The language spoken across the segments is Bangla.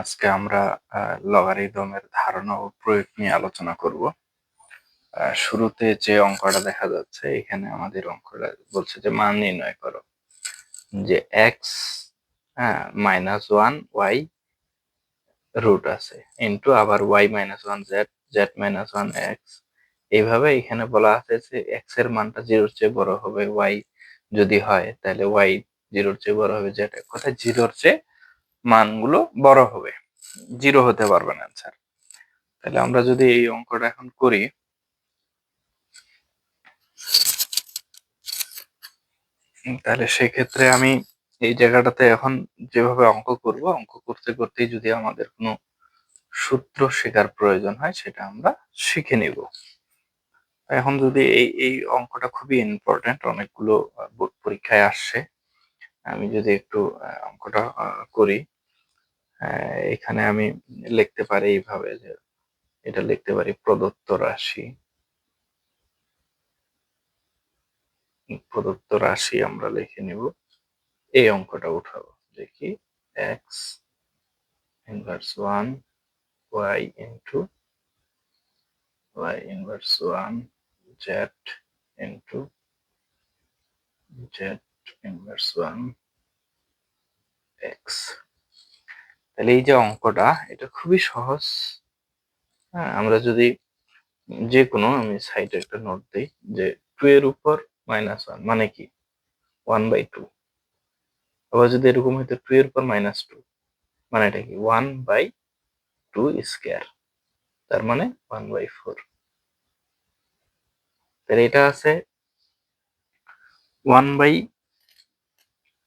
আজকে আমরা লগারিদমের ধারণা ও প্রয়োগ নিয়ে আলোচনা করব। শুরুতে যে অঙ্কটা দেখা যাচ্ছে, এখানে আমাদের অঙ্কটা বলছে যে মান নির্ণয় করো। যে X minus one Y root আছে ইন্টু আবার Y minus one Z Z minus one X এইভাবে এখানে বলা আছে যে এক্সের মানটা জিরোর চেয়ে বড় হবে ওয়াই যদি হয়, তাহলে ওয়াই জিরোর চেয়ে বড় হবে জেড কথায় জিরোর চেয়ে মানগুলো বড় হবে। জিরো হতে পারবে না অ্যান্সার তাহলে আমরা যদি এই অঙ্কটা এখন করি, তাহলে সেক্ষেত্রে আমি এই জায়গাটাতে এখন যেভাবে অঙ্ক করব, অঙ্ক করতে করতেই যদি আমাদের কোনো সূত্র শেখার প্রয়োজন হয়, সেটা আমরা শিখে নিব। এখন যদি এই এই অঙ্কটা খুবই ইম্পর্টেন্ট অনেকগুলো বোর্ড পরীক্ষায় আসছে, আমি যদি একটু অঙ্কটা করি। এখানে আমি লিখতে পারি এইভাবে যে এটা লিখতে পারি প্রদত্ত রাশি। প্রদত্ত রাশি আমরা লিখে নিব। এই অঙ্কটা উঠাবো। দেখি X inverse one Y into Y inverse one Z into Z inverse one X তাহলে এই যে অঙ্কটা, এটা খুবই সহজ। হ্যাঁ আমরা যদি যে কোনো আমি সাইডে একটা নোট দিই যে টু এর উপর মাইনাস ওয়ান মানে কি? ওয়ান বাই টু আবার যদি এরকম হইতো টু এর উপর মাইনাস টু মানে এটা কি? ওয়ান বাই টু স্কোয়ার তার মানে ওয়ান বাই ফোর তাহলে এটা আছে ওয়ান বাই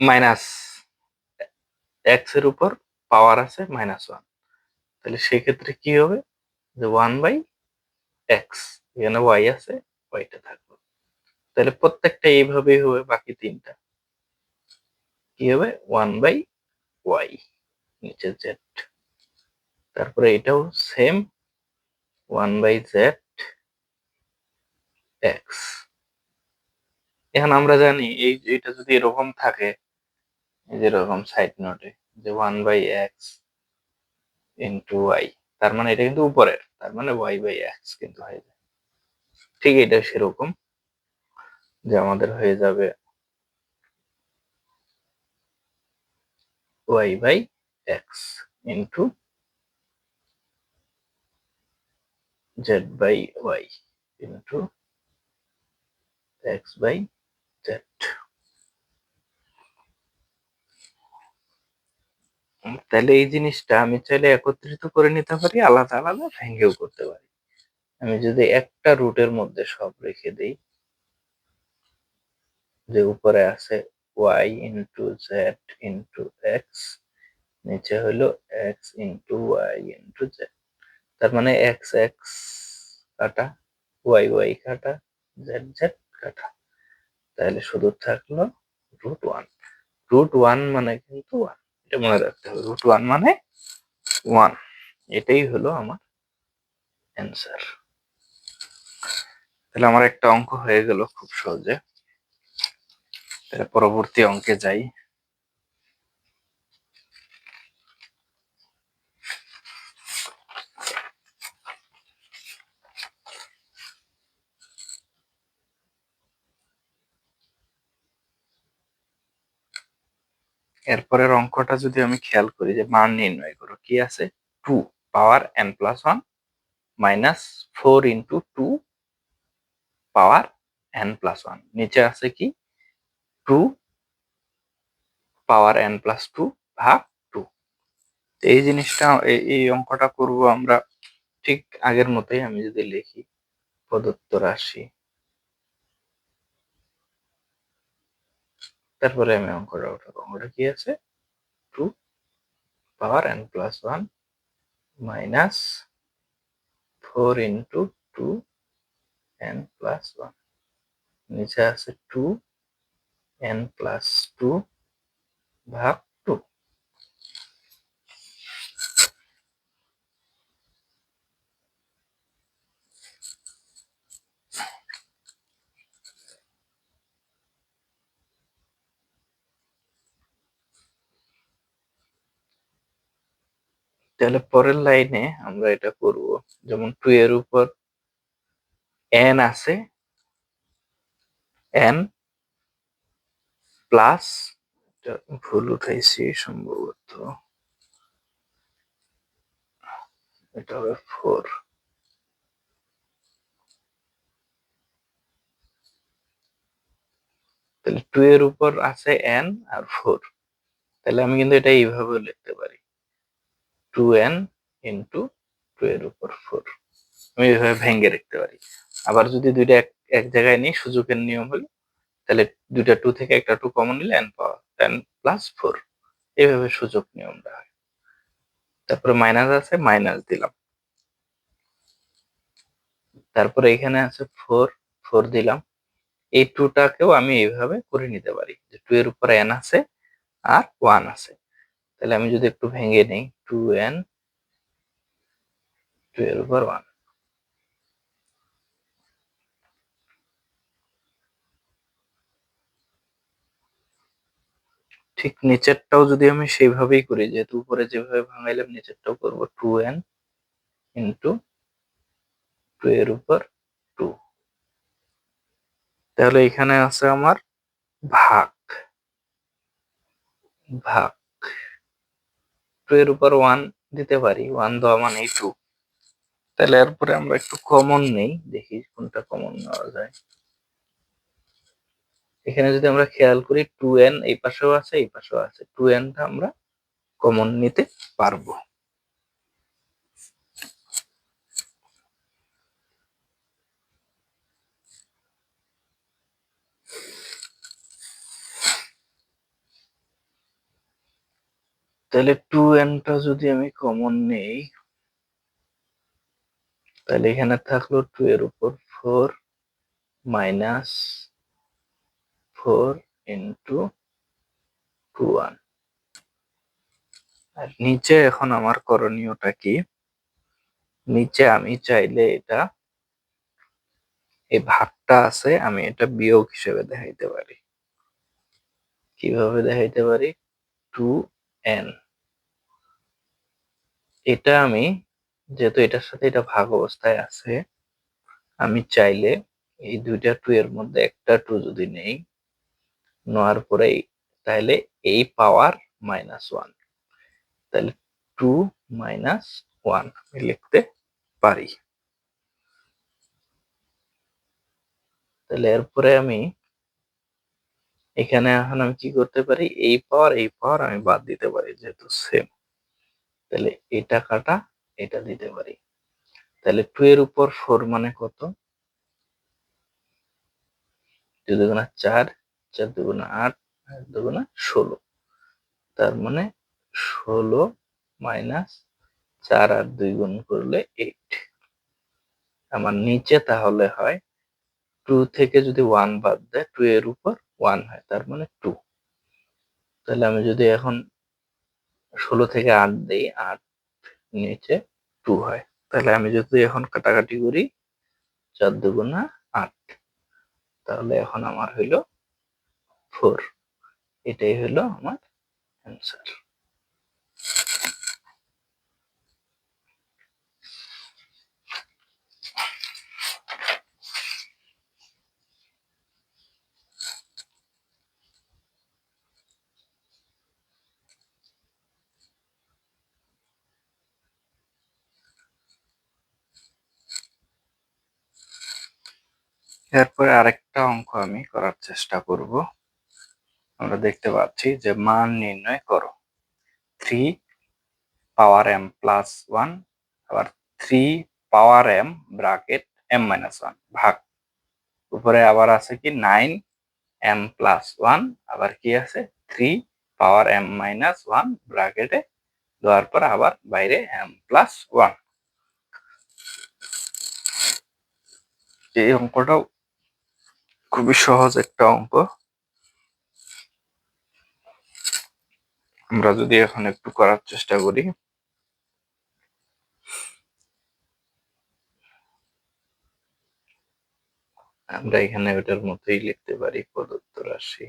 মাইনাস এক্সের উপর পাওয়ার আছে মাইনাস ওয়ান তাহলে সেক্ষেত্রে কি হবে? যে ওয়ান বাই এক্স এখানে ওয়াই আছে ওয়াইটা থাকবে তাহলে প্রত্যেকটা এইভাবেই হবে, বাকি তিনটা। কি হবে? ওয়ান বাই ওয়াই নিচে জেড তারপরে এটাও same one by Z X এখন আমরা জানি, এই এটা যদি এরকম থাকে, এই যে এরকম সাইড নোটে যে one by X into Y তার মানে এটা কিন্তু উপরের, তার মানে ওয়াই বাই এক্স কিন্তু হয়ে যায়। ঠিক এটা সেরকম যে আমাদের হয়ে যাবে Y by X into Z by Y into X by Z তাহলে এই জিনিসটা আমি চাইলে একত্রিত করে নিতে পারি, আলাদা আলাদা ভেঙ্গেও করতে পারি। আমি যদি একটা রুটের মধ্যে সব রেখে দিই, যে উপরে আছে Y into Z into X নিচে হলো X into Y into Z তার মানে এক্স এক্স কাটা ওয়াই ওয়াই কাটা জেড জেড কাটা। তাহলে শুধু থাকল রুট ওয়ান রুট ওয়ান মানে কিন্তু ওয়ান এটা মনে রাখতে হবে। রুট ওয়ান মানে ওয়ান এটাই হলো আমার অ্যান্সার তাহলে আমার একটা অঙ্ক হয়ে গেল খুব সহজে। পরবর্তী অঙ্কে যাই। এরপরের অঙ্কটা যদি আমি খেয়াল করি যে মান নির্ণয় করো, কি আছে? Two power N plus one minus four into two power N plus one নিচে আছে কি? Two power N plus two ভাগ টু এই জিনিসটা এই অঙ্কটা করব আমরা ঠিক আগের মতোই আমি যদি লিখি। প্রদত্ত রাশি। তারপরে আমি অঙ্কটা উঠাবো অঙ্কটা কি আছে? Two power N plus one minus four into two N plus one নিচে আছে টু এন প্লাস টু ভাগ টু তাহলে পরের লাইনে আমরা এটা করব। যেমন টু এর উপর এন আছে এন প্লাস ভুল উঠাইছি সম্ভবত। এটা হবে ফোর তাহলে টু এর উপর আছে এন আর ফোর তাহলে আমি কিন্তু এটা এইভাবে লিখতে পারি। টু এন ইন্টু টু এর উপর ফোর আমি এইভাবে ভেঙে লিখতে পারি। আবার যদি দুইটা এক এক জায়গায় নিই, সুযোগের নিয়ম হলো, তাহলে দুইটা টু থেকে একটা টু কমন নিলে N power N plus four এইভাবে সুযোগ নিয়মটা হয়। তারপরে মাইনাস আছে মাইনাস দিলাম। তারপরে এখানে আছে ফোর ফোর দিলাম। এই টুটাকেও আমি এইভাবে করে নিতে পারি, যে টু এর উপরে এন আছে আর ওয়ান আছে। তাহলে আমি যদি একটু ভেঙে নেই টু এন এর উপর ওয়ান ঠিক নিচেরটাও যদি আমি সেইভাবেই করি, যেহেতু উপরে যেভাবে ভাঙাইলাম, নিচেরটাও করব টু এন ইন্টু টু এর উপর টু তাহলে এখানে আছে আমার ভাগ ভাগ টু এর উপর ওয়ান দিতে পারি ওয়ান দেওয়া মানে টু তাহলে এরপরে আমরা একটু কমন নেই, দেখি কোনটা কমন নেওয়া যায়। এখানে যদি আমরা খেয়াল করি টু এন এই পাশেও আছে, এই পাশেও আছে। টু এনটা আমরা কমন নিতে পারব। তাহলে টু এনটা যদি আমি কমন নেই, তাহলে এখানে থাকল টু এর উপর four minus four into two one আর নিচে এখন আমার করণীয়টা কি? নিচে আমি চাইলে এটা, এই ভাগটা আছে, আমি এটা বিয়োগ হিসেবে দেখাইতে পারি। কীভাবে দেখাইতে পারি? টু এন এটা আমি যেহেতু এটার সাথে এটা ভাগ অবস্থায় আছে, আমি চাইলে এই দুইটা টু এর মধ্যে একটা টু যদি নেই, নেওয়ার পরে তাহলে এই পাওয়ার মাইনাস ওয়ান তাহলে টু মাইনাস ওয়ান আমি লিখতে পারি। তাহলে এরপরে আমি এখানে এখন আমি কি করতে পারি? এই পাওয়ার এই পাওয়ার আমি বাদ দিতে পারি যেহেতু সেম তাহলে এটা কাটা এটা দিতে পারি। তাহলে টু এর উপর ফোর মানে কত? দুগুণা চার চার দুগুণা আট আট দুগুণা ষোলো। তার মানে ষোলো মাইনাস চার আর দুই গুণ করলে এইট আমার নিচে তাহলে হয় টু থেকে যদি ওয়ান বাদ দেয় টু এর উপর ওয়ান হয়, তার মানে টু তাহলে আমি যদি এখন ষোলো থেকে আট দিই আট নিচে টু হয়। তাহলে আমি যদি এখন কাটাকাটি করি, চার দুগুণা আট, তাহলে এখন আমার হইল ফোর এটাই হইল আমার অ্যান্সার এরপরে আরেকটা অঙ্ক আমি করার চেষ্টা করব। আমরা দেখতে পাচ্ছি যে মান নির্ণয় করো। Three power M plus one আবার three power M bracket M minus one ভাগ। উপরে আবার আছে কি নাইন এম প্লাস ওয়ান আবার কি আছে? Three power M minus one ব্রাকেটে দেওয়ার পর আবার বাইরে এম প্লাস ওয়ান এই অঙ্কটাও খুবই সহজ একটা অঙ্ক। আমরা যদি এখন একটু করার চেষ্টা করি। আমরা এখানে ওটার মতোই লিখতে পারি, প্রদত্ত রাশি।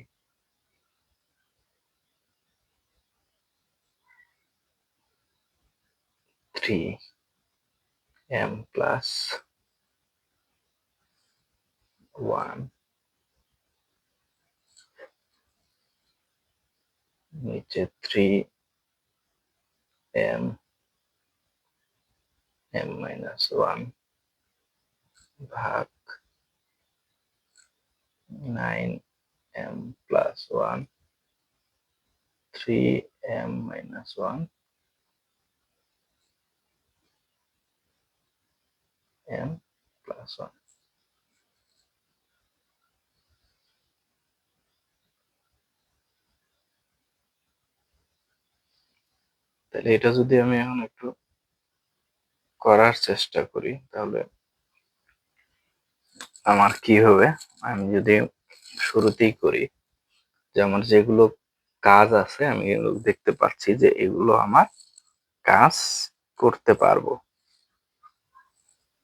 Three M plus one. নিচে three M M minus one ভাগ nine M plus one three M minus one M plus one তাহলে এটা যদি আমি এখন একটু করার চেষ্টা করি, তাহলে আমার কি হবে? আমি যদি শুরুতেই করি, যে আমার যেগুলো কাজ আছে, আমি দেখতে পাচ্ছি যে এগুলো আমার কাজ করতে পারব।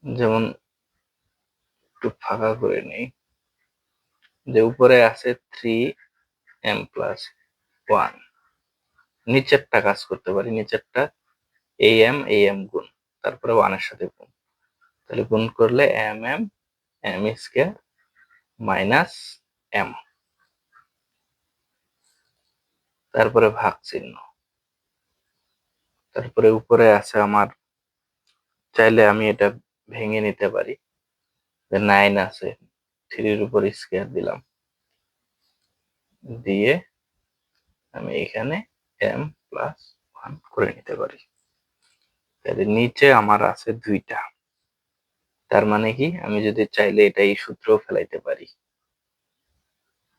যেমন একটু ফাঁকা করে নেই। যে উপরে আছে থ্রি এম প্লাস ওয়ান নিচেরটা কাজ করতে পারি, নিচেরটা এই এম এই এম গুণ। তারপরে ওয়ানের সাথে গুণ। তাহলে গুণ করলে M M M square minus M তারপরে ভাগ চিহ্ন। তারপরে উপরে আছে আমার, চাইলে আমি এটা ভেঙে নিতে পারি। নাইন আছে থ্রির উপর স্কোয়ার দিলাম। দিয়ে আমি এখানে এম প্লাস ওয়ান করে নিতে পারি। তাহলে নিচে আমার আছে দুইটা। তার মানে কি? আমি যদি চাইলে এটা এই সূত্র ফেলাইতে পারি।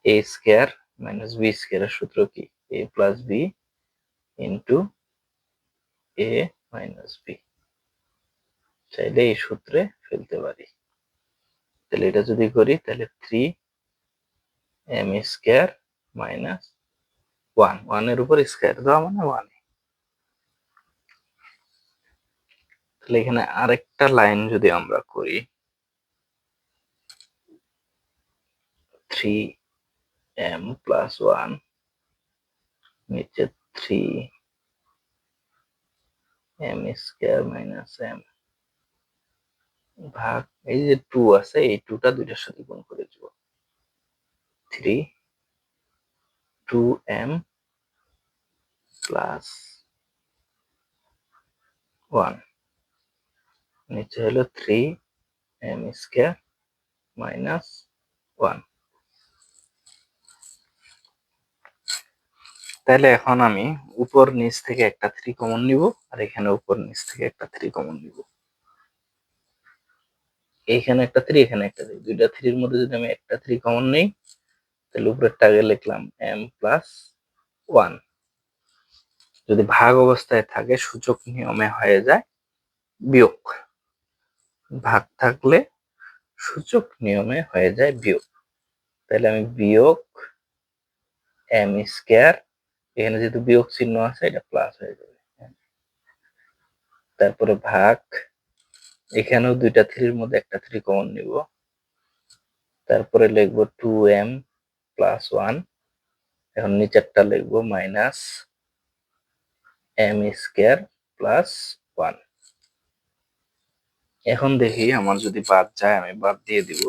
এ স্কোয়ার মাইনাস বি স্কোয়ারের সূত্র কি? A plus B into A minus B চাইলে এই সূত্রে ফেলতে পারি। তাহলে এটা যদি করি, তাহলে three M square minus one ওয়ানের উপর স্কোয়ার দেওয়া মানে ওয়ান তাহলে এখানে আরেকটা লাইন যদি আমরা করি থ্রি এম প্লাস ওয়ান নিচে three M square minus M ভাগ, এই যে টু আছে, এই টুটা দুইটার সাথে গুণ করে দিব। Three two M plus one নিচে হলো three M square minus one তাহলে এখন আমি উপর নিচ থেকে একটা থ্রি কমন নিব আর এখানে উপর নিচ থেকে একটা থ্রি কমন নিব। এইখানে একটা থ্রি এখানে একটা থ্রি দুইটা থ্রির মধ্যে যদি আমি একটা থ্রি কমন নেই তাহলে উপরেরটা আগে লিখলাম এম প্লাস ওয়ান যদি ভাগ অবস্থায় থাকে, সূচক নিয়মে হয়ে যায় বিয়োগ। ভাগ থাকলে সূচক নিয়মে হয়ে যায় বিয়োগ। তাহলে আমি বিয়োগ এম স্কোয়ার এখানে যেহেতু বিয়োগ চিহ্ন আছে, এটা প্লাস হয়ে যাবে। তারপরে ভাগ, এখানেও দুইটা থ্রির মধ্যে একটা থ্রি কমন নিব। তারপরে লিখব টু এম প্লাস ওয়ান এখন নিচেরটা লিখব minus M square plus one এখন দেখি আমার যদি বাদ যায়, আমি বাদ দিয়ে দিব।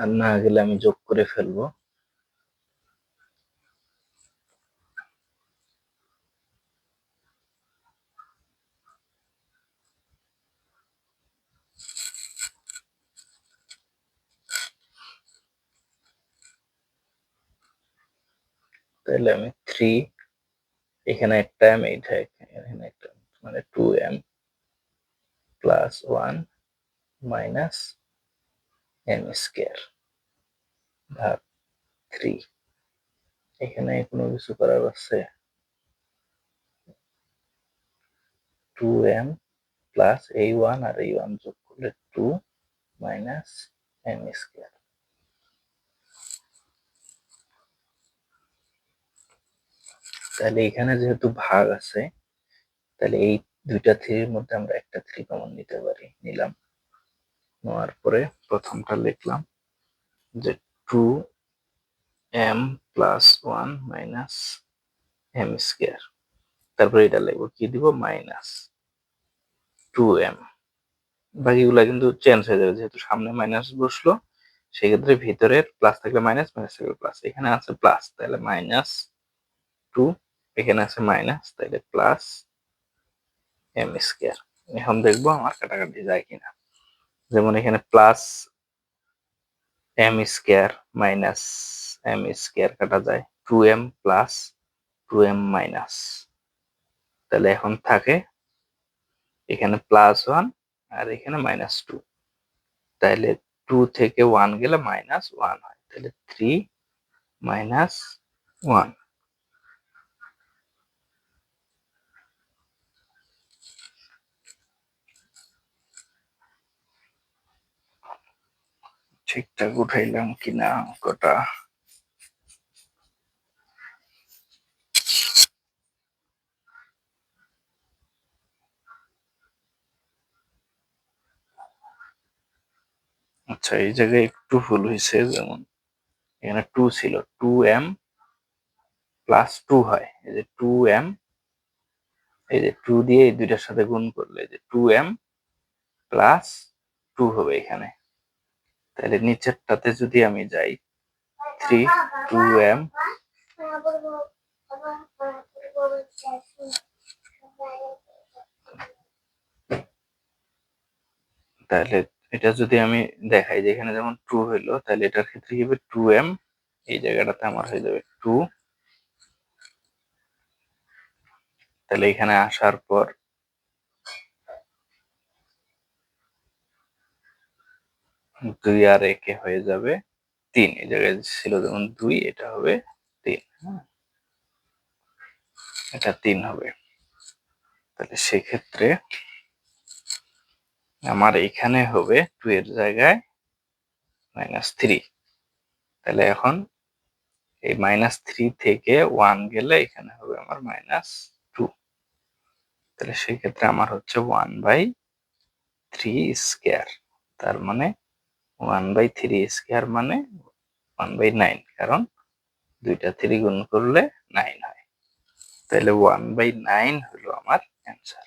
আর না গেলে আমি যোগ করে ফেলব। তাহলে আমি থ্রি এখানে একটা এম এইটা এখানে একটা মানে two M plus one minus M square ভাগ থ্রি এখানে কোনো কিছু করার আছে? টু এম প্লাস এই ওয়ান আর এই ওয়ান যোগ করলে টু মাইনাস এম স্কোয়ার তাহলে এখানে যেহেতু ভাগ আছে, তাহলে এই দুইটা থ্রির মধ্যে আমরা একটা থ্রি কমন নিতে পারি, নিলাম। নেওয়ার পরে প্রথমটা লিখলাম যে two M plus one minus M square তারপরে এটা লিখব, কি দিব? মাইনাস টু এম বাকিগুলা কিন্তু চেঞ্জ হয়ে যাবে, যেহেতু সামনে মাইনাস বসল, সেক্ষেত্রে ভিতরের প্লাস থাকলে মাইনাস মাইনাস থাকলে প্লাস এখানে আছে প্লাস তাহলে মাইনাস টু এখানে আছে মাইনাস তাহলে প্লাস এম স্কোয়ার এখন দেখব আমার কাটাকাটি যায় কিনা। যেমন এখানে plus M square minus M square কাটা যায়। Two M plus two M minus তাহলে এখন থাকে এখানে প্লাস ওয়ান আর এখানে মাইনাস টু তাহলে টু থেকে ওয়ান গেলে মাইনাস ওয়ান হয়। তাহলে থ্রি মাইনাস ওয়ান ঠিকঠাক উঠাইলাম কিনা অঙ্কটা আচ্ছা এই জায়গায় একটু ভুল হয়েছে যেমন এখানে টু ছিল টু এম প্লাস টু হয়। এই যে টু এম এই যে টু দিয়ে এই দুইটার সাথে গুণ করলে যে টু এম প্লাস টু হবে এখানে। তাহলে নিচেরটাতে যদি আমি যাই থ্রি টু এম তাহলে এটা যদি আমি দেখাই যে এখানে যেমন টু হইল তাহলে এটার ক্ষেত্রে কি হবে? টু এম এই জায়গাটাতে আমার হয়ে যাবে টু তাহলে এখানে আসার পর দুই আর একে হয়ে যাবে তিন। এই জায়গায় ছিল যেমন দুই, এটা হবে তিন হ্যাঁ? এটা তিন হবে। তাহলে সেক্ষেত্রে আমার এখানে হবে টু এর জায়গায় মাইনাস থ্রি। তাহলে এখন এই মাইনাস থ্রি থেকে ওয়ান গেলে এখানে হবে আমার মাইনাস টু। তাহলে সেক্ষেত্রে আমার হচ্ছে ওয়ান বাই থ্রি স্কোয়ার। তার মানে ওয়ান বাই থ্রি স্কোয়ার মানে ওয়ান বাই নাইন কারণ দুইটা থ্রি গুণ করলে নাইন হয়। তাহলে ওয়ান বাই নাইন হলো আমার অ্যান্সার